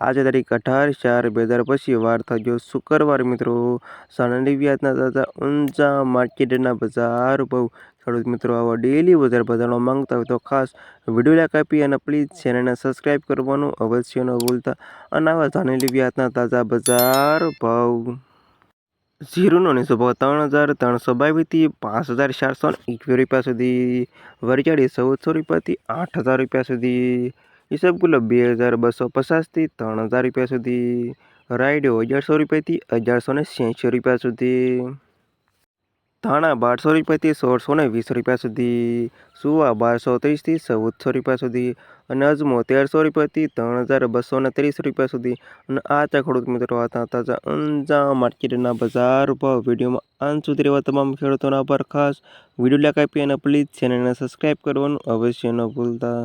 આજે તારીખ અઢાર ચાર બે હજાર પછી વાર થયો શુક્રવાર મિત્રો. સાણંદી વ્યાજના તાજા ઊંચા માર્કેટના બજાર ભાવ. ખેડૂત મિત્રો, આવા ડેલી બજાર બજારનો માંગતા હોય તો ખાસ વીડિયો લાઈક આપી અને પ્લીઝ ચેનલને સબસ્ક્રાઈબ કરવાનું અવશ્ય ન ભૂલતા. અને આવા જાણેલી વ્યાજના તાજા બજાર ભાવ. ઝીરોનો નીચો ત્રણ હજાર ત્રણસો બાવીસથી પાંચ હજાર ચારસો એકવીસ રૂપિયા સુધી. વરિયાળી ચૌદસો રૂપિયાથી આઠ હજાર રૂપિયા સુધી. ઈસબગુલો બે હજાર બસો પચાસથી ત્રણ હજાર રૂપિયા સુધી. રાયડો અગિયારસો રૂપિયાથી અગિયારસો ને છ્યાસી રૂપિયા સુધી. ધાણા બારસો રૂપિયાથી સોળસો ને વીસ રૂપિયા સુધી. સુવા બારસો ત્રીસથી ચૌદસો રૂપિયા સુધી. અને અજમો તેરસો રૂપિયાથી ત્રણ હજાર બસો ને ત્રીસ રૂપિયા સુધી. અને આ ચા ખેડૂત મિત્રો હતા તાજા ઊંચા માર્કેટના બજાર ભાવ. વિડીયોમાં અંત સુધી રહેવા તમામ ખેડૂતોના પર ખાસ વીડિયો લાઈક આપી અને પ્લીઝ ચેનલને સબસ્ક્રાઈબ કરવાનું અવશ્ય ન ભૂલતા.